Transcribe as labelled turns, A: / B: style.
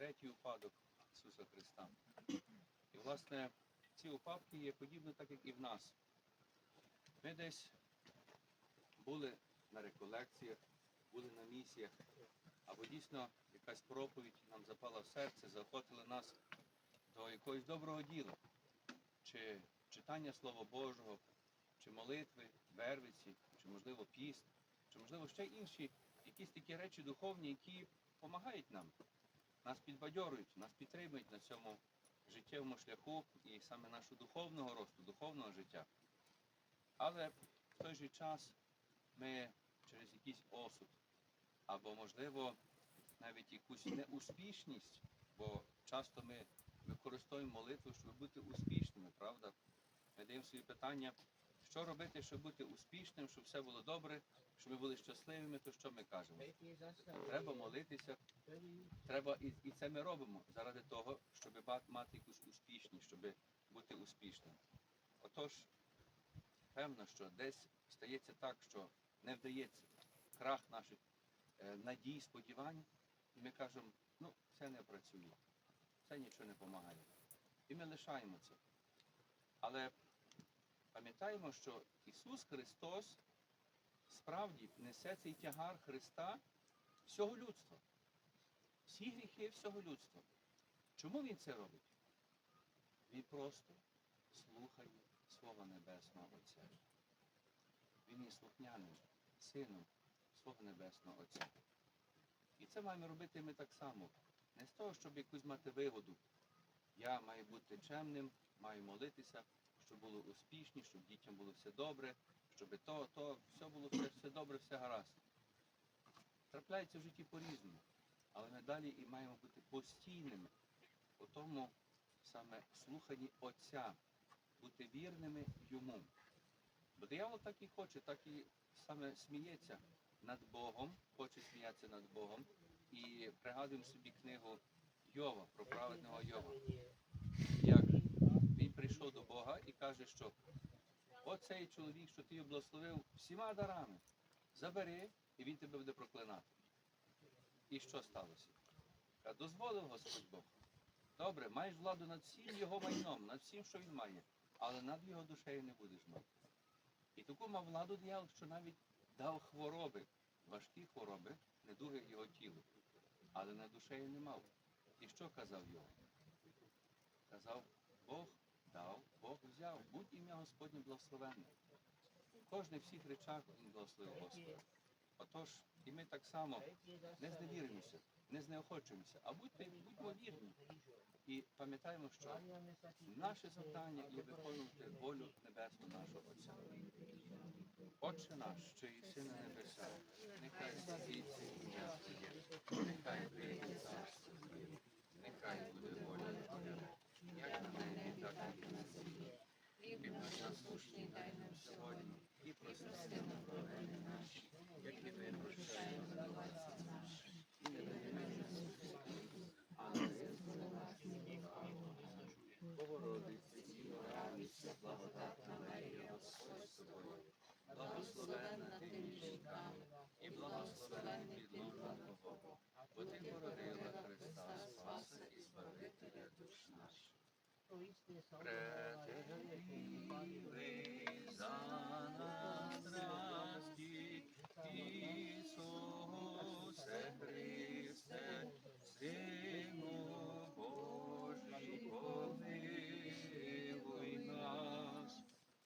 A: третій упадок Ісуса Христа. І, власне, ці упадки є подібні, так як і в нас. Ми десь були на реколекціях, були на місіях, або дійсно якась проповідь нам запала в серце, заохотила нас до якогось доброго діла, чи читання Слова Божого, чи молитви, вервиці, чи можливо піст, чи можливо ще інші якісь такі речі духовні, які допомагають нам, нас підбадьорюють, нас підтримують на цьому життєвому шляху і саме нашого духовного росту, духовного життя. Але в той же час ми через якийсь осуд, або, можливо, навіть якусь неуспішність, бо часто ми використовуємо молитву, щоб бути успішними, правда? Ми даємо собі питання, що робити, щоб бути успішним, щоб все було добре, щоб ми були щасливими, то що ми кажемо? Треба молитися, треба і, і це ми робимо заради того, щоб мати якусь успішність, щоб бути успішним. Отож, певно, що десь стається так, що не вдається крах наших е, надій, сподівань, і ми кажемо, ну, це не працює, це нічого не допомагає. І ми лишаємо це. Але пам'ятаємо, що Ісус Христос справді несе цей тягар Христа всього людства. Всі гріхи всього людства. Чому Він це робить? Він просто слухає Слова Небесного Отця. Він є слухняним, сином свого Небесного Отця. І це маємо робити ми так само. Не з того, щоб якусь мати вигоду. Я маю бути чемним, маю молитися, щоб було успішні, щоб дітям було все добре, щоб то, то, все було все, все добре, все гаразд. Трапляється в житті по-різному. Але ми далі і маємо бути постійними у тому саме слуханні Отця, бути вірними йому. Бо диявол так і хоче, так і саме сміється над Богом, хоче сміятися над Богом. І пригадуємо собі книгу Йова, про праведного Йова. Як він прийшов до Бога і каже, що оцей чоловік, що ти благословив всіма дарами, забери, і він тебе буде проклинати. І що сталося? Каже, Дозволив Господь Бог. Добре, маєш владу над всім його майном, над всім, що він має, але над його душею не будеш мати. І таку мав владу дьявол, що навіть дав хвороби, важкі хвороби, недуги його тілу, але над душею не мав. І що казав його? Казав, Бог взяв, будь ім'я Господнє благословенне. Кожне в всіх речах благословив Господа. Отож, і ми так само не зневіримося, не знеохочуємося, а будьте, будьмо вірні. І пам'ятаємо, що наше завдання є виконувати волю Небесну нашого Отця. Отче наш, що єси на небесах, нехай святиться ім'я Твоє, нехай прийде царство Твоє, нехай буде воля Твоя, як на небі, так і на землі. Хліб наш насущний дай нам сьогодні, і прости нам провини наші, як і ми прощаємо винуватцям нашим. І не веди нас на спокусу, а не визволи нас від лукавого. Богородице, Діво, радуйся, благодатна Марія, Господь з тобою. Благословенна ти між жінками, і благословенний підлога Твого, бо ти породила Христа Спаса і Збавителя душ наших. Претерпіли